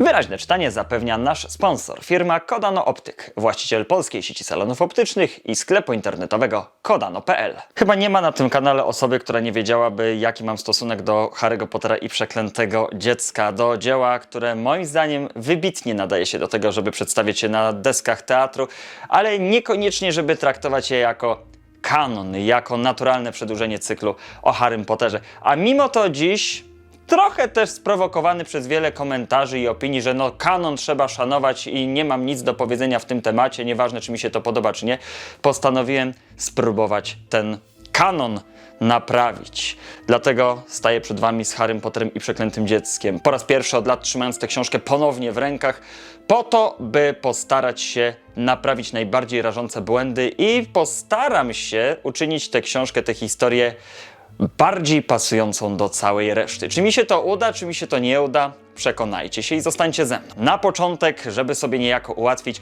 Wyraźne czytanie zapewnia nasz sponsor, firma Kodano Optyk, właściciel polskiej sieci salonów optycznych i sklepu internetowego kodano.pl. Chyba nie ma na tym kanale osoby, która nie wiedziałaby, jaki mam stosunek do Harry'ego Pottera i Przeklętego Dziecka, do dzieła, które moim zdaniem wybitnie nadaje się do tego, żeby przedstawić je na deskach teatru, ale niekoniecznie, żeby traktować je jako kanon, jako naturalne przedłużenie cyklu o Harrym Potterze. A mimo to dziś trochę też sprowokowany przez wiele komentarzy i opinii, że no kanon trzeba szanować i nie mam nic do powiedzenia w tym temacie, nieważne czy mi się to podoba czy nie, postanowiłem spróbować ten kanon naprawić. Dlatego staję przed Wami z Harrym Potterem i Przeklętym Dzieckiem. Po raz pierwszy od lat trzymając tę książkę ponownie w rękach, po to, by postarać się naprawić najbardziej rażące błędy i postaram się uczynić tę książkę, tę historię bardziej pasującą do całej reszty. Czy mi się to uda, czy mi się to nie uda? Przekonajcie się i zostańcie ze mną. Na początek, żeby sobie niejako ułatwić,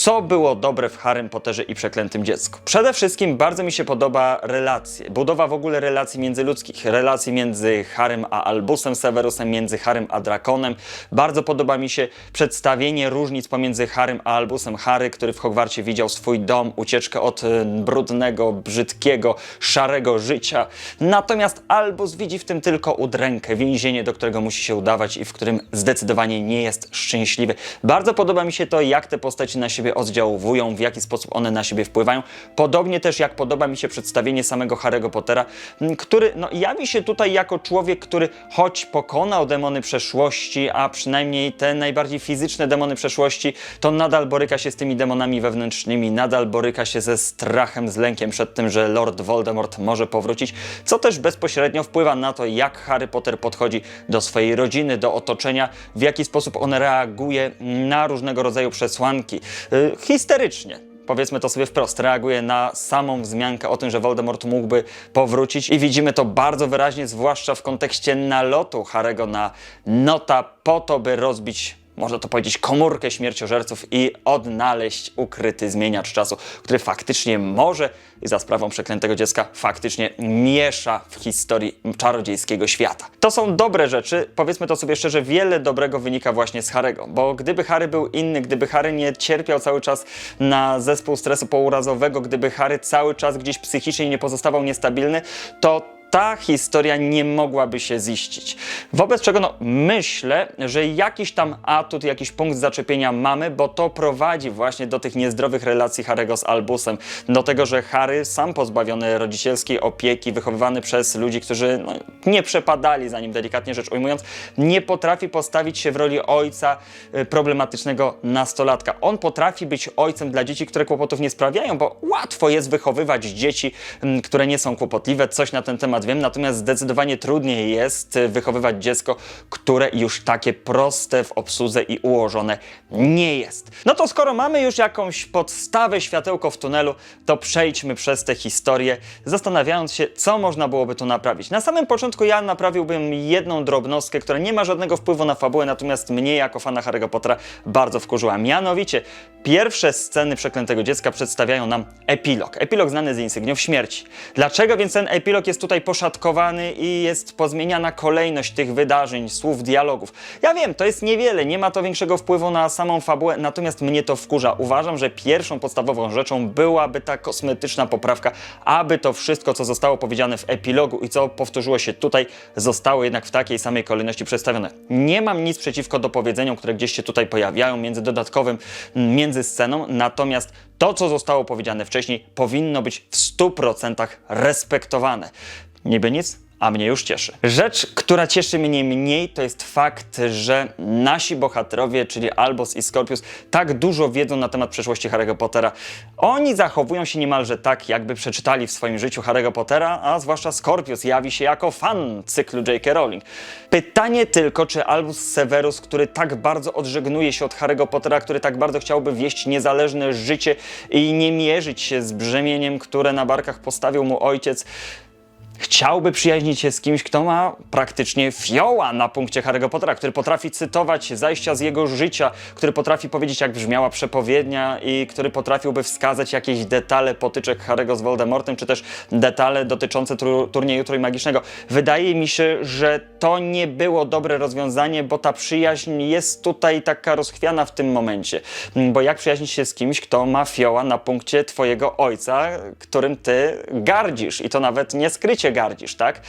co było dobre w Harrym Potterze i Przeklętym Dziecku? Przede wszystkim bardzo mi się podoba relacje, budowa w ogóle relacji międzyludzkich, relacji między Harrym a Albusem Severusem, między Harrym a Drakonem. Bardzo podoba mi się przedstawienie różnic pomiędzy Harrym a Albusem. Harry, który w Hogwarcie widział swój dom, ucieczkę od y, brudnego, brzydkiego, szarego życia. Natomiast Albus widzi w tym tylko udrękę, więzienie, do którego musi się udawać i w którym zdecydowanie nie jest szczęśliwy. Bardzo podoba mi się to, jak te postaci na siebie oddziaływują, w jaki sposób one na siebie wpływają. Podobnie też jak podoba mi się przedstawienie samego Harry'ego Pottera, m, który no, jawi się tutaj jako człowiek, który choć pokonał demony przeszłości, a przynajmniej te najbardziej fizyczne demony przeszłości, to nadal boryka się z tymi demonami wewnętrznymi, nadal boryka się ze strachem, z lękiem przed tym, że Lord Voldemort może powrócić, co też bezpośrednio wpływa na to, jak Harry Potter podchodzi do swojej rodziny, do otoczenia, w jaki sposób on reaguje na różnego rodzaju przesłanki. Yy, histerycznie. Powiedzmy to sobie wprost, reaguje na samą wzmiankę o tym, że Voldemort mógłby powrócić i widzimy to bardzo wyraźnie, zwłaszcza w kontekście nalotu Harego na Nota po to, by rozbić można to powiedzieć, komórkę śmierciożerców i odnaleźć ukryty zmieniacz czasu, który faktycznie może za sprawą przeklętego dziecka faktycznie miesza w historii czarodziejskiego świata. To są dobre rzeczy, powiedzmy to sobie szczerze, wiele dobrego wynika właśnie z Harego, bo gdyby Harry był inny, gdyby Harry nie cierpiał cały czas na zespół stresu pourazowego, gdyby Harry cały czas gdzieś psychicznie nie pozostawał niestabilny, to ta historia nie mogłaby się ziścić. Wobec czego no, myślę, że jakiś tam atut, jakiś punkt zaczepienia mamy, bo to prowadzi właśnie do tych niezdrowych relacji Harego z Albusem. Do tego, że Harry, sam pozbawiony rodzicielskiej opieki, wychowywany przez ludzi, którzy no, nie przepadali za nim, delikatnie rzecz ujmując, nie potrafi postawić się w roli ojca y, problematycznego nastolatka. On potrafi być ojcem dla dzieci, które kłopotów nie sprawiają, bo łatwo jest wychowywać dzieci, mm, które nie są kłopotliwe. Coś na ten temat wiem, natomiast zdecydowanie trudniej jest y, wychowywać dziecko, które już takie proste w obsłudze i ułożone nie jest. No to skoro mamy już jakąś podstawę, światełko w tunelu, to przejdźmy przez tę historię, zastanawiając się, co można byłoby tu naprawić. Na samym początku ja naprawiłbym jedną drobnostkę, która nie ma żadnego wpływu na fabułę, natomiast mnie jako fana Harry'ego Pottera bardzo wkurzyła. Mianowicie, pierwsze sceny Przeklętego Dziecka przedstawiają nam epilog. Epilog znany z insygniów śmierci. Dlaczego więc ten epilog jest tutaj poszatkowany i jest pozmieniana kolejność tych wydarzeń, słów, dialogów? Ja wiem, to jest niewiele, nie ma to większego wpływu na samą fabułę, natomiast mnie to wkurza. Uważam, że pierwszą podstawową rzeczą byłaby ta kosmetyczna poprawka, aby to wszystko, co zostało powiedziane w epilogu i co powtórzyło się tutaj, zostało jednak w takiej samej kolejności przedstawione. Nie mam nic przeciwko dopowiedzeniom, które gdzieś się tutaj pojawiają między dodatkowym, między sceną, natomiast to, co zostało powiedziane wcześniej, powinno być w 100% respektowane. Niby nic, a mnie już cieszy. Rzecz, która cieszy mnie mniej, to jest fakt, że nasi bohaterowie, czyli Albus i Scorpius, tak dużo wiedzą na temat przeszłości Harry'ego Pottera. Oni zachowują się niemalże tak, jakby przeczytali w swoim życiu Harry'ego Pottera, a zwłaszcza Scorpius jawi się jako fan cyklu J.K. Rowling. Pytanie tylko, czy Albus Severus, który tak bardzo odżegnuje się od Harry'ego Pottera, który tak bardzo chciałby wieść niezależne życie i nie mierzyć się z brzemieniem, które na barkach postawił mu ojciec, chciałby przyjaźnić się z kimś, kto ma praktycznie fioła na punkcie Harry'ego Pottera, który potrafi cytować zajścia z jego życia, który potrafi powiedzieć, jak brzmiała przepowiednia i który potrafiłby wskazać jakieś detale potyczek Harry'ego z Voldemortem, czy też detale dotyczące tru- turnieju trójmagicznego. Wydaje mi się, że to nie było dobre rozwiązanie, bo ta przyjaźń jest tutaj taka rozchwiana w tym momencie. Bo jak przyjaźnić się z kimś, kto ma fioła na punkcie twojego ojca, którym ty gardzisz i to nawet nie skrycie gardzisz, tak?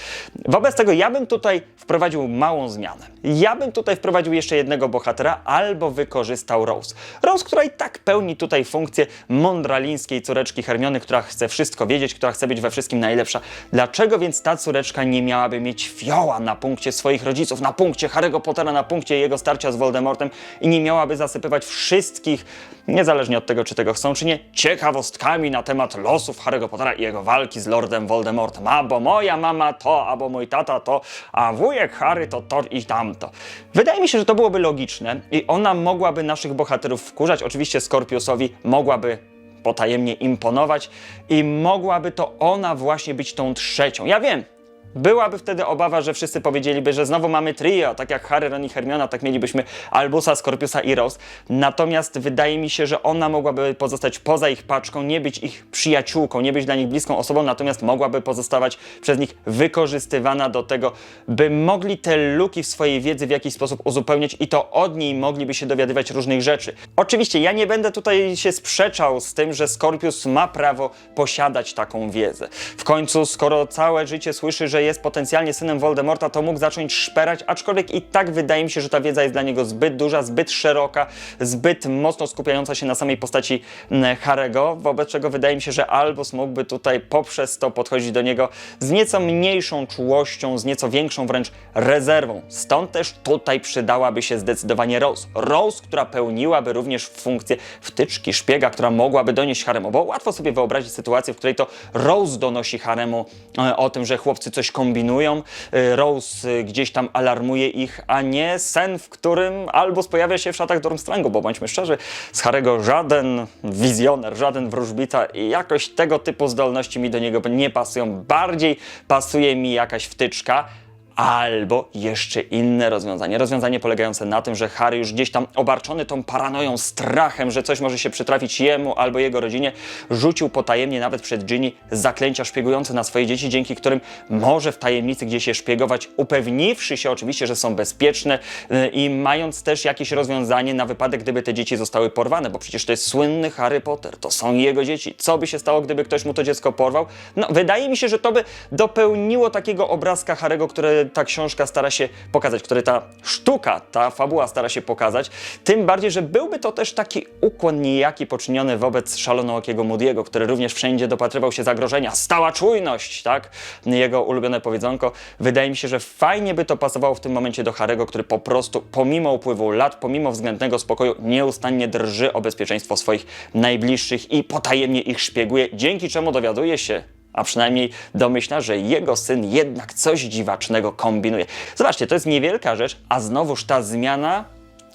Wobec tego ja bym tutaj wprowadził małą zmianę. Ja bym tutaj wprowadził jeszcze jednego bohatera albo wykorzystał Rose. Rose, która i tak pełni tutaj funkcję mądralińskiej córeczki Hermiony, która chce wszystko wiedzieć, która chce być we wszystkim najlepsza. Dlaczego więc ta córeczka nie miałaby mieć fioła na punkcie swoich rodziców, na punkcie Harry'ego Pottera, na punkcie jego starcia z Voldemortem i nie miałaby zasypywać wszystkich, niezależnie od tego, czy tego chcą, czy nie, ciekawostkami na temat losów Harry'ego Pottera i jego walki z Lordem Voldemortem. A bo moja mama to, albo mój tata to, a wujek Harry to to i tamto. Wydaje mi się, że to byłoby logiczne i ona mogłaby naszych bohaterów wkurzać. Oczywiście Scorpiusowi mogłaby potajemnie imponować i mogłaby to ona właśnie być tą trzecią. Ja wiem, Byłaby wtedy obawa, że wszyscy powiedzieliby, że znowu mamy trio, tak jak Harry, Ron i Hermiona, tak mielibyśmy Albusa, Scorpiusa i Rose. Natomiast wydaje mi się, że ona mogłaby pozostać poza ich paczką, nie być ich przyjaciółką, nie być dla nich bliską osobą, natomiast mogłaby pozostawać przez nich wykorzystywana do tego, by mogli te luki w swojej wiedzy w jakiś sposób uzupełniać i to od niej mogliby się dowiadywać różnych rzeczy. Oczywiście ja nie będę tutaj się sprzeczał z tym, że Scorpius ma prawo posiadać taką wiedzę. W końcu, skoro całe życie słyszy, że jest potencjalnie synem Voldemorta, to mógł zacząć szperać, aczkolwiek i tak wydaje mi się, że ta wiedza jest dla niego zbyt duża, zbyt szeroka, zbyt mocno skupiająca się na samej postaci mm, Harego, wobec czego wydaje mi się, że Albus mógłby tutaj poprzez to podchodzić do niego z nieco mniejszą czułością, z nieco większą wręcz rezerwą. Stąd też tutaj przydałaby się zdecydowanie Rose. Rose, która pełniłaby również funkcję wtyczki, szpiega, która mogłaby donieść Haremu, bo łatwo sobie wyobrazić sytuację, w której to Rose donosi Haremu e, o tym, że chłopcy coś kombinują, e, Rose e, gdzieś tam alarmuje ich, a nie sen, w którym Albus pojawia się w szatach Durmstrangu, bo bądźmy szczerzy, z Harego żaden wizjoner, żaden wróżbita i jakoś tego typu zdolności mi do niego nie pasują. Bardziej pasuje mi jakaś wtyczka, Albo jeszcze inne rozwiązanie. Rozwiązanie polegające na tym, że Harry już gdzieś tam obarczony tą paranoją, strachem, że coś może się przytrafić jemu albo jego rodzinie, rzucił potajemnie nawet przed Ginny zaklęcia szpiegujące na swoje dzieci, dzięki którym może w tajemnicy gdzieś je szpiegować, upewniwszy się oczywiście, że są bezpieczne yy, i mając też jakieś rozwiązanie na wypadek, gdyby te dzieci zostały porwane, bo przecież to jest słynny Harry Potter, to są jego dzieci. Co by się stało, gdyby ktoś mu to dziecko porwał? No, wydaje mi się, że to by dopełniło takiego obrazka Harego, ta książka stara się pokazać, który ta sztuka, ta fabuła stara się pokazać. Tym bardziej, że byłby to też taki ukłon niejaki poczyniony wobec szalonookiego Moody'ego, który również wszędzie dopatrywał się zagrożenia. Stała czujność, tak? Jego ulubione powiedzonko. Wydaje mi się, że fajnie by to pasowało w tym momencie do Harego, który po prostu pomimo upływu lat, pomimo względnego spokoju, nieustannie drży o bezpieczeństwo swoich najbliższych i potajemnie ich szpieguje, dzięki czemu dowiaduje się, a przynajmniej domyśla, że jego syn jednak coś dziwacznego kombinuje. Zobaczcie, to jest niewielka rzecz, a znowuż ta zmiana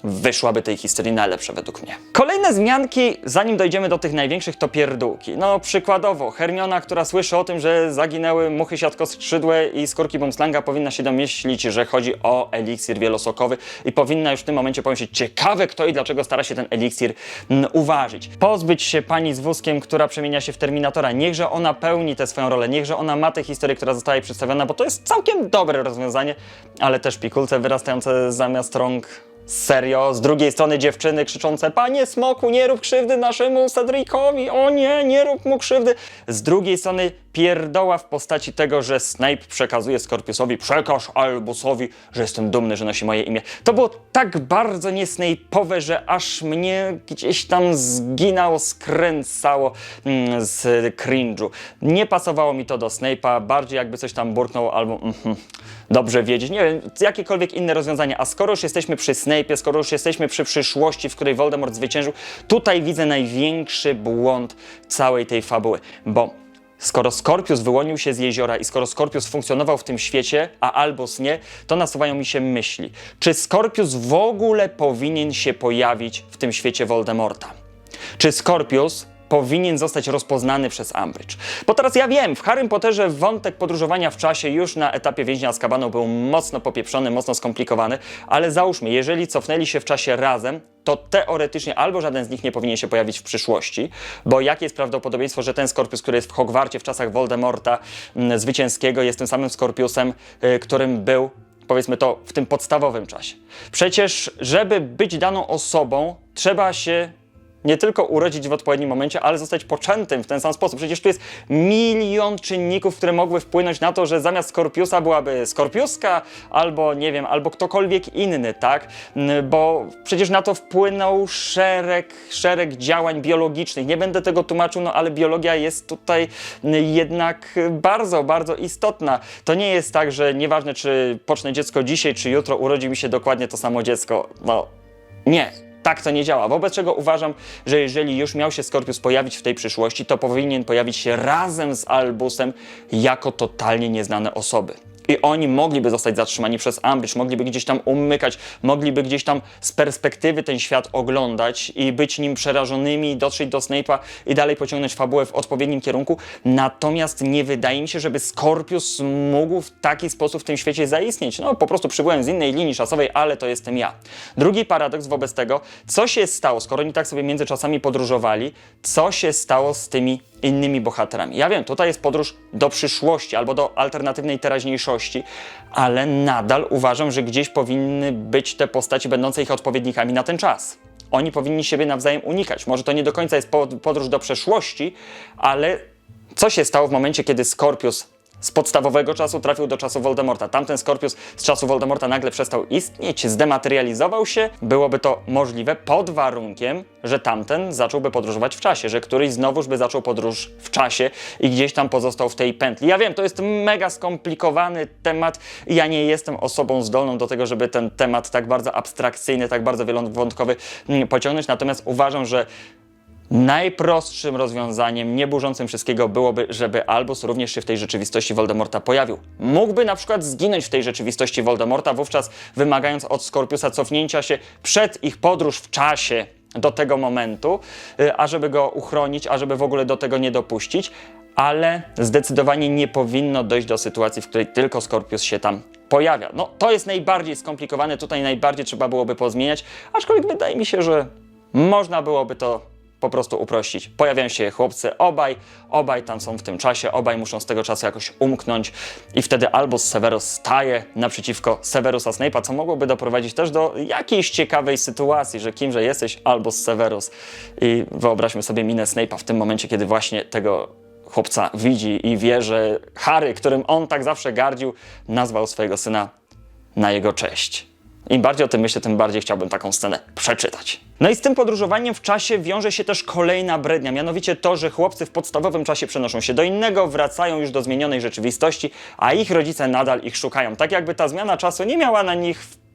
wyszłaby tej historii najlepsza według mnie. Kolejne zmianki, zanim dojdziemy do tych największych, to pierdółki. No przykładowo, Hermiona, która słyszy o tym, że zaginęły muchy siatkoskrzydłe i skórki Bumslanga, powinna się domyślić, że chodzi o eliksir wielosokowy i powinna już w tym momencie pomyśleć, ciekawe kto i dlaczego stara się ten eliksir mm, uważać. Pozbyć się pani z wózkiem, która przemienia się w Terminatora. Niechże ona pełni tę swoją rolę, niechże ona ma tę historię, która została jej przedstawiona, bo to jest całkiem dobre rozwiązanie, ale też pikulce wyrastające zamiast rąk Serio, z drugiej strony dziewczyny krzyczące Panie Smoku, nie rób krzywdy naszemu Cedricowi, o nie, nie rób mu krzywdy. Z drugiej strony pierdoła w postaci tego, że Snape przekazuje Scorpiusowi przekaż Albusowi, że jestem dumny, że nosi moje imię. To było tak bardzo niesnape'owe, że aż mnie gdzieś tam zginało, skręcało mm, z cringe'u. Nie pasowało mi to do Snape'a, bardziej jakby coś tam burknął albo mhm, dobrze wiedzieć, nie wiem, jakiekolwiek inne rozwiązanie. A skoro już jesteśmy przy Snape'ie, skoro już jesteśmy przy przyszłości, w której Voldemort zwyciężył, tutaj widzę największy błąd całej tej fabuły, bo Skoro Skorpius wyłonił się z jeziora i skoro Skorpius funkcjonował w tym świecie, a Albus nie, to nasuwają mi się myśli. Czy Skorpius w ogóle powinien się pojawić w tym świecie Voldemorta? Czy Skorpius powinien zostać rozpoznany przez Umbridge. Bo teraz ja wiem, w Harrym Potterze wątek podróżowania w czasie już na etapie więźnia Azkabanu był mocno popieprzony, mocno skomplikowany, ale załóżmy, jeżeli cofnęli się w czasie razem, to teoretycznie albo żaden z nich nie powinien się pojawić w przyszłości, bo jakie jest prawdopodobieństwo, że ten Skorpius, który jest w Hogwarcie w czasach Voldemorta mm, zwycięskiego, jest tym samym Skorpiusem, y, którym był powiedzmy to w tym podstawowym czasie. Przecież, żeby być daną osobą, trzeba się nie tylko urodzić w odpowiednim momencie, ale zostać poczętym w ten sam sposób. Przecież tu jest milion czynników, które mogły wpłynąć na to, że zamiast Skorpiusa byłaby Skorpiuska, albo nie wiem, albo ktokolwiek inny, tak? Bo przecież na to wpłynął szereg, szereg działań biologicznych. Nie będę tego tłumaczył, no ale biologia jest tutaj jednak bardzo, bardzo istotna. To nie jest tak, że nieważne, czy pocznę dziecko dzisiaj, czy jutro, urodzi mi się dokładnie to samo dziecko. No, nie, tak to nie działa. Wobec czego uważam, że jeżeli już miał się Skorpius pojawić w tej przyszłości, to powinien pojawić się razem z Albusem jako totalnie nieznane osoby. I oni mogliby zostać zatrzymani przez Umbridge, mogliby gdzieś tam umykać, mogliby gdzieś tam z perspektywy ten świat oglądać i być nim przerażonymi, dotrzeć do Snape'a i dalej pociągnąć fabułę w odpowiednim kierunku. Natomiast nie wydaje mi się, żeby Skorpius mógł w taki sposób w tym świecie zaistnieć. No po prostu przybyłem z innej linii czasowej, ale to jestem ja. Drugi paradoks wobec tego, co się stało, skoro oni tak sobie między czasami podróżowali, co się stało z tymi innymi bohaterami. Ja wiem, tutaj jest podróż do przyszłości albo do alternatywnej teraźniejszości, ale nadal uważam, że gdzieś powinny być te postaci będące ich odpowiednikami na ten czas. Oni powinni siebie nawzajem unikać. Może to nie do końca jest pod- podróż do przeszłości, ale co się stało w momencie, kiedy Skorpius z podstawowego czasu trafił do czasu Voldemorta. Tamten Skorpius z czasu Voldemorta nagle przestał istnieć, zdematerializował się. Byłoby to możliwe pod warunkiem, że tamten zacząłby podróżować w czasie, że któryś znowuż by zaczął podróż w czasie i gdzieś tam pozostał w tej pętli. Ja wiem, to jest mega skomplikowany temat ja nie jestem osobą zdolną do tego, żeby ten temat tak bardzo abstrakcyjny, tak bardzo wielowątkowy mm, pociągnąć, natomiast uważam, że Najprostszym rozwiązaniem, nie burzącym wszystkiego, byłoby, żeby Albus również się w tej rzeczywistości Voldemorta pojawił. Mógłby na przykład zginąć w tej rzeczywistości Voldemorta, wówczas wymagając od Skorpiusa cofnięcia się przed ich podróż w czasie do tego momentu, y, ażeby go uchronić, ażeby w ogóle do tego nie dopuścić, ale zdecydowanie nie powinno dojść do sytuacji, w której tylko Skorpius się tam pojawia. No, to jest najbardziej skomplikowane, tutaj najbardziej trzeba byłoby pozmieniać, aczkolwiek wydaje mi się, że można byłoby to po prostu uprościć. Pojawiają się chłopcy obaj, obaj tam są w tym czasie, obaj muszą z tego czasu jakoś umknąć i wtedy Albus Severus staje naprzeciwko Severusa Snape'a, co mogłoby doprowadzić też do jakiejś ciekawej sytuacji, że kimże jesteś Albus Severus i wyobraźmy sobie minę Snape'a w tym momencie, kiedy właśnie tego chłopca widzi i wie, że Harry, którym on tak zawsze gardził, nazwał swojego syna na jego cześć. Im bardziej o tym myślę, tym bardziej chciałbym taką scenę przeczytać. No i z tym podróżowaniem w czasie wiąże się też kolejna brednia, mianowicie to, że chłopcy w podstawowym czasie przenoszą się do innego, wracają już do zmienionej rzeczywistości, a ich rodzice nadal ich szukają. Tak jakby ta zmiana czasu nie miała na nich wpływu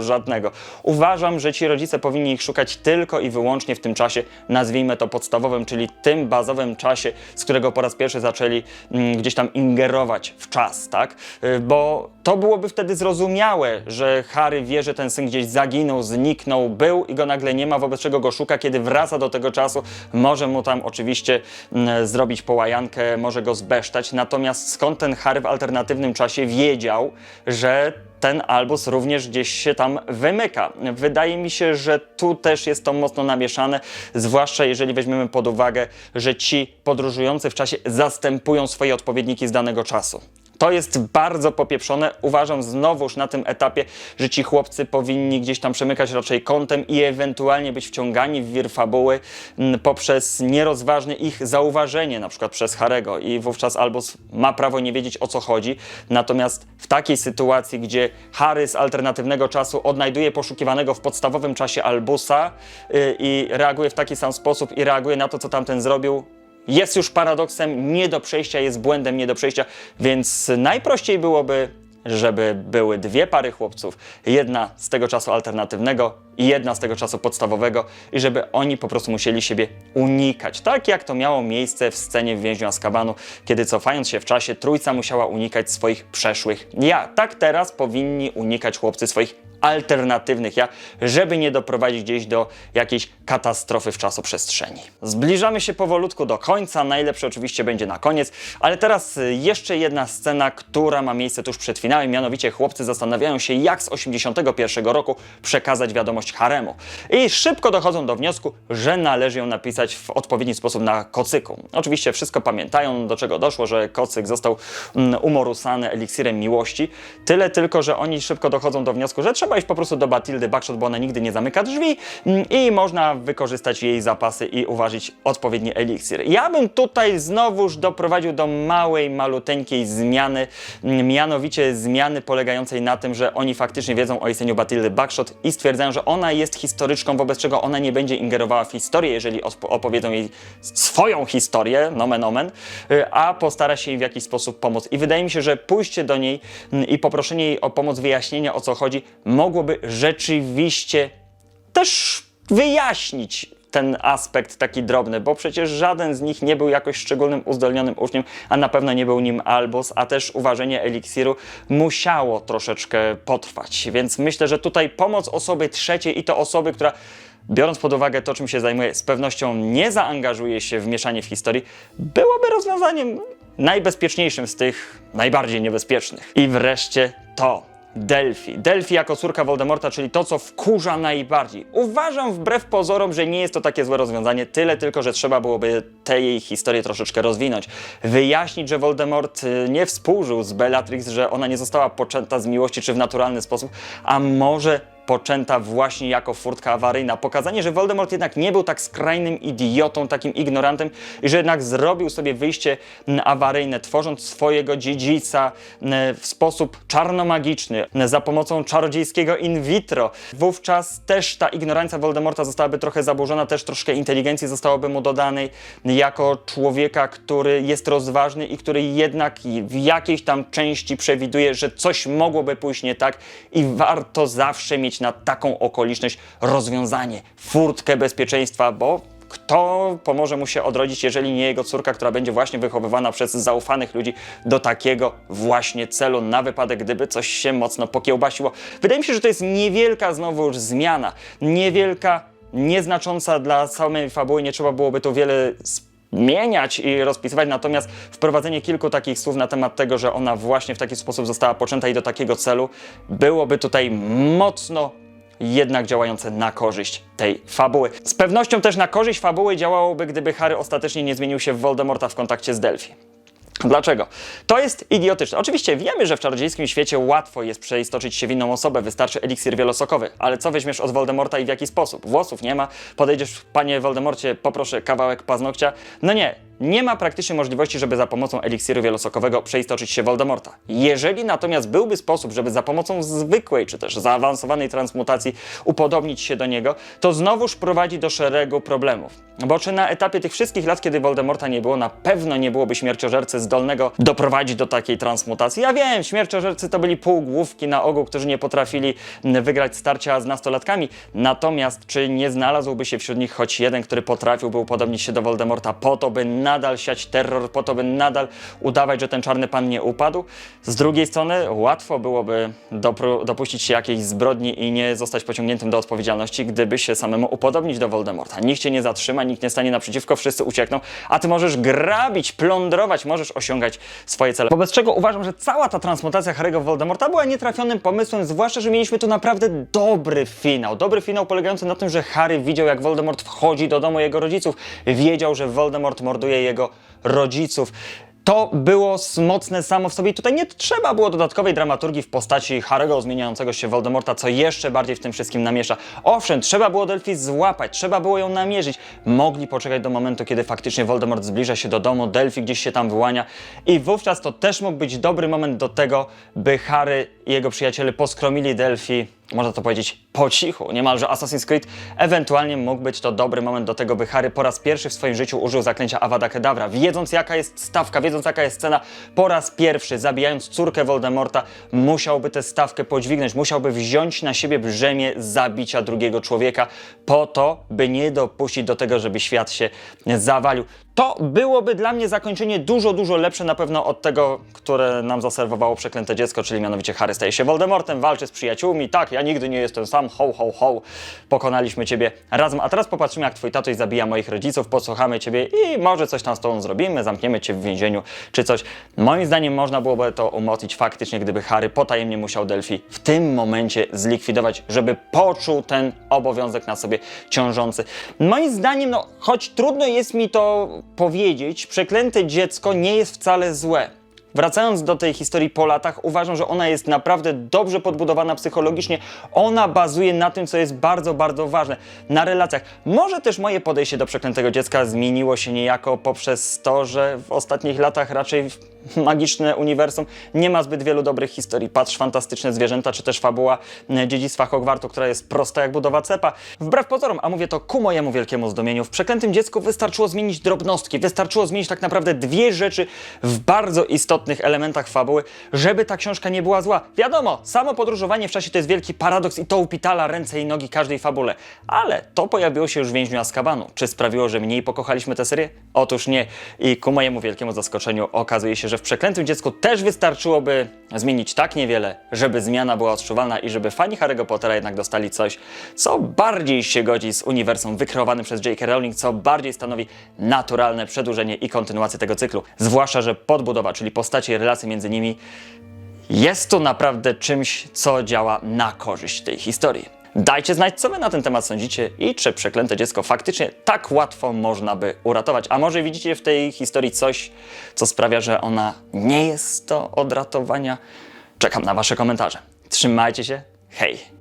żadnego. Uważam, że ci rodzice powinni ich szukać tylko i wyłącznie w tym czasie, nazwijmy to podstawowym, czyli tym bazowym czasie, z którego po raz pierwszy zaczęli mm, gdzieś tam ingerować w czas, tak? Y, Bo to byłoby wtedy zrozumiałe, że Harry wie, że ten syn gdzieś zaginął, zniknął, był i go nagle nie ma, wobec czego go szuka, kiedy wraca do tego czasu, może mu tam oczywiście mm, zrobić połajankę, może go zbesztać, natomiast skąd ten Harry w alternatywnym czasie wiedział, że ten Albus również gdzieś się tam wymyka. Wydaje mi się, że tu też jest to mocno namieszane, zwłaszcza jeżeli weźmiemy pod uwagę, że ci podróżujący w czasie zastępują swoje odpowiedniki z danego czasu. To jest bardzo popieprzone. Uważam znowuż na tym etapie, że ci chłopcy powinni gdzieś tam przemykać raczej kątem i ewentualnie być wciągani w wir fabuły m, poprzez nierozważne ich zauważenie, na przykład przez Harego i wówczas Albus ma prawo nie wiedzieć o co chodzi. Natomiast w takiej sytuacji, gdzie Harry z alternatywnego czasu odnajduje poszukiwanego w podstawowym czasie Albusa y, i reaguje w taki sam sposób i reaguje na to, co tamten zrobił, jest już paradoksem, nie do przejścia, jest błędem nie do przejścia, więc najprościej byłoby, żeby były dwie pary chłopców, jedna z tego czasu alternatywnego i jedna z tego czasu podstawowego i żeby oni po prostu musieli siebie unikać. Tak jak to miało miejsce w scenie w więźniu Azkabanu, kiedy cofając się w czasie, trójca musiała unikać swoich przeszłych ja. Tak teraz powinni unikać chłopcy swoich alternatywnych ja, żeby nie doprowadzić gdzieś do jakiejś katastrofy w czasoprzestrzeni. Zbliżamy się powolutku do końca, najlepsze oczywiście będzie na koniec, ale teraz y, jeszcze jedna scena, która ma miejsce tuż przed finałem, mianowicie chłopcy zastanawiają się, jak z 81 roku przekazać wiadomość haremu. I szybko dochodzą do wniosku, że należy ją napisać w odpowiedni sposób na kocyku. Oczywiście wszystko pamiętają, do czego doszło, że kocyk został mm, umorusany eliksirem miłości. Tyle tylko, że oni szybko dochodzą do wniosku, że trzeba iść po prostu do Batildy Backshot, bo ona nigdy nie zamyka drzwi mm, i można wykorzystać jej zapasy i uważać odpowiedni eliksir. Ja bym tutaj znowuż doprowadził do małej, maluteńkiej zmiany, mm, mianowicie zmiany polegającej na tym, że oni faktycznie wiedzą o istnieniu Batildy Backshot i stwierdzają, że ona jest historyczką, wobec czego ona nie będzie ingerowała w historię, jeżeli opowiedzą jej swoją historię, nomen omen, y, a postara się jej w jakiś sposób pomóc. I wydaje mi się, że pójście do niej mm, i poproszenie jej o pomoc, wyjaśnienia o co chodzi, mogłoby rzeczywiście też wyjaśnić ten aspekt taki drobny, bo przecież żaden z nich nie był jakoś szczególnym uzdolnionym uczniem, a na pewno nie był nim Albus, a też uważenie eliksiru musiało troszeczkę potrwać. Więc myślę, że tutaj pomoc osoby trzeciej i to osoby, która biorąc pod uwagę to, czym się zajmuje, z pewnością nie zaangażuje się w mieszanie w historii, byłoby rozwiązaniem najbezpieczniejszym z tych najbardziej niebezpiecznych. I wreszcie to. Delphi. Delphi jako córka Voldemorta, czyli to, co wkurza najbardziej. Uważam wbrew pozorom, że nie jest to takie złe rozwiązanie, tyle tylko, że trzeba byłoby tę jej historię troszeczkę rozwinąć. Wyjaśnić, że Voldemort y, nie współżył z Bellatrix, że ona nie została poczęta z miłości czy w naturalny sposób, a może poczęta właśnie jako furtka awaryjna. Pokazanie, że Voldemort jednak nie był tak skrajnym idiotą, takim ignorantem i że jednak zrobił sobie wyjście awaryjne, tworząc swojego dziedzica mm, w sposób czarnomagiczny, mm, za pomocą czarodziejskiego in vitro. Wówczas też ta ignorancja Voldemorta zostałaby trochę zaburzona, też troszkę inteligencji zostałoby mu dodanej jako człowieka, który jest rozważny i który jednak w jakiejś tam części przewiduje, że coś mogłoby pójść nie tak i warto zawsze mieć na taką okoliczność rozwiązanie, furtkę bezpieczeństwa, bo kto pomoże mu się odrodzić, jeżeli nie jego córka, która będzie właśnie wychowywana przez zaufanych ludzi do takiego właśnie celu, na wypadek, gdyby coś się mocno pokiełbasiło. Wydaje mi się, że to jest niewielka znowu już zmiana, niewielka, nieznacząca dla samej fabuły, nie trzeba byłoby tu wiele zmieniać i rozpisywać, natomiast wprowadzenie kilku takich słów na temat tego, że ona właśnie w taki sposób została poczęta i do takiego celu, byłoby tutaj mocno jednak działające na korzyść tej fabuły. Z pewnością też na korzyść fabuły działałoby, gdyby Harry ostatecznie nie zmienił się w Voldemorta w kontakcie z Delphi. Dlaczego? To jest idiotyczne. Oczywiście wiemy, że w czarodziejskim świecie łatwo jest przeistoczyć się w inną osobę, wystarczy eliksir wielosokowy, ale co weźmiesz od Voldemorta i w jaki sposób? Włosów nie ma, podejdziesz, panie Voldemorcie, poproszę kawałek paznokcia. No nie, nie ma praktycznie możliwości, żeby za pomocą eliksiru wielosokowego przeistoczyć się Voldemorta. Jeżeli natomiast byłby sposób, żeby za pomocą zwykłej czy też zaawansowanej transmutacji upodobnić się do niego, to znowuż prowadzi do szeregu problemów. Bo czy na etapie tych wszystkich lat, kiedy Voldemorta nie było, na pewno nie byłoby śmierciożercy zdolnego doprowadzić do takiej transmutacji. Ja wiem, śmierciożercy to byli półgłówki na ogół, którzy nie potrafili wygrać starcia z nastolatkami. Natomiast czy nie znalazłby się wśród nich choć jeden, który potrafiłby upodobnić się do Voldemorta po to, by nadal siać terror, po to, by nadal udawać, że ten czarny pan nie upadł? Z drugiej strony łatwo byłoby dopuścić się jakiejś zbrodni i nie zostać pociągniętym do odpowiedzialności, gdyby się samemu upodobnić do Voldemorta. Nikt cię nie zatrzyma, nikt nie stanie naprzeciwko, wszyscy uciekną, a ty możesz grabić, plądrować, możesz osiągać swoje cele. Wobec czego uważam, że cała ta transmutacja Harry'ego w Voldemorta była nietrafionym pomysłem, zwłaszcza, że mieliśmy tu naprawdę dobry finał. Dobry finał polegający na tym, że Harry widział, jak Voldemort wchodzi do domu jego rodziców. Wiedział, że Voldemort morduje jego rodziców. To było mocne samo w sobie i tutaj nie trzeba było dodatkowej dramaturgii w postaci Harry'ego zmieniającego się Voldemorta, co jeszcze bardziej w tym wszystkim namiesza. Owszem, trzeba było Delphi złapać, trzeba było ją namierzyć. Mogli poczekać do momentu, kiedy faktycznie Voldemort zbliża się do domu, Delphi gdzieś się tam wyłania i wówczas to też mógł być dobry moment do tego, by Harry i jego przyjaciele poskromili Delphi, można to powiedzieć, po cichu, niemalże Assassin's Creed. Ewentualnie mógł być to dobry moment do tego, by Harry po raz pierwszy w swoim życiu użył zaklęcia Avada Kedavra. Wiedząc jaka jest stawka, wiedząc jaka jest cena, po raz pierwszy, zabijając córkę Voldemorta, musiałby tę stawkę podźwignąć, musiałby wziąć na siebie brzemię zabicia drugiego człowieka po to, by nie dopuścić do tego, żeby świat się zawalił. To byłoby dla mnie zakończenie dużo, dużo lepsze na pewno od tego, które nam zaserwowało przeklęte dziecko, czyli mianowicie Harry staje się Voldemortem, walczy z przyjaciółmi. Tak, ja nigdy nie jestem sam, ho, ho, ho. Pokonaliśmy ciebie razem. A teraz popatrzymy, jak twój tatuś zabija moich rodziców, posłuchamy ciebie i może coś tam z tobą zrobimy, zamkniemy cię w więzieniu czy coś. Moim zdaniem można byłoby to umocnić faktycznie, gdyby Harry potajemnie musiał Delphi w tym momencie zlikwidować, żeby poczuł ten obowiązek na sobie ciążący. Moim zdaniem, no, choć trudno jest mi to powiedzieć, przeklęte dziecko nie jest wcale złe. Wracając do tej historii po latach, uważam, że ona jest naprawdę dobrze podbudowana psychologicznie. Ona bazuje na tym, co jest bardzo, bardzo ważne na relacjach. Może też moje podejście do przeklętego dziecka zmieniło się niejako poprzez to, że w ostatnich latach raczej magiczne uniwersum nie ma zbyt wielu dobrych historii. Patrz, fantastyczne zwierzęta, czy też fabuła e, dziedzictwa Hogwartu, która jest prosta jak budowa cepa. Wbrew pozorom, a mówię to ku mojemu wielkiemu zdumieniu, w przeklętym dziecku wystarczyło zmienić drobnostki, wystarczyło zmienić tak naprawdę dwie rzeczy w bardzo istotnych elementach fabuły, żeby ta książka nie była zła. Wiadomo, samo podróżowanie w czasie to jest wielki paradoks i to upitala ręce i nogi każdej fabule, ale to pojawiło się już w więźniu Azkabanu. Czy sprawiło, że mniej pokochaliśmy tę serię? Otóż nie. I ku mojemu wielkiemu zaskoczeniu okazuje się, że w Przeklętym Dziecku też wystarczyłoby zmienić tak niewiele, żeby zmiana była odczuwalna i żeby fani Harry'ego Pottera jednak dostali coś, co bardziej się godzi z uniwersum wykreowanym przez J.K. Rowling, co bardziej stanowi naturalne przedłużenie i kontynuację tego cyklu. Zwłaszcza, że podbudowa, czyli postacie i relacje między nimi jest to naprawdę czymś, co działa na korzyść tej historii. Dajcie znać, co wy na ten temat sądzicie i czy przeklęte dziecko faktycznie tak łatwo można by uratować. A może widzicie w tej historii coś, co sprawia, że ona nie jest to od ratowania? Czekam na wasze komentarze. Trzymajcie się. Hej!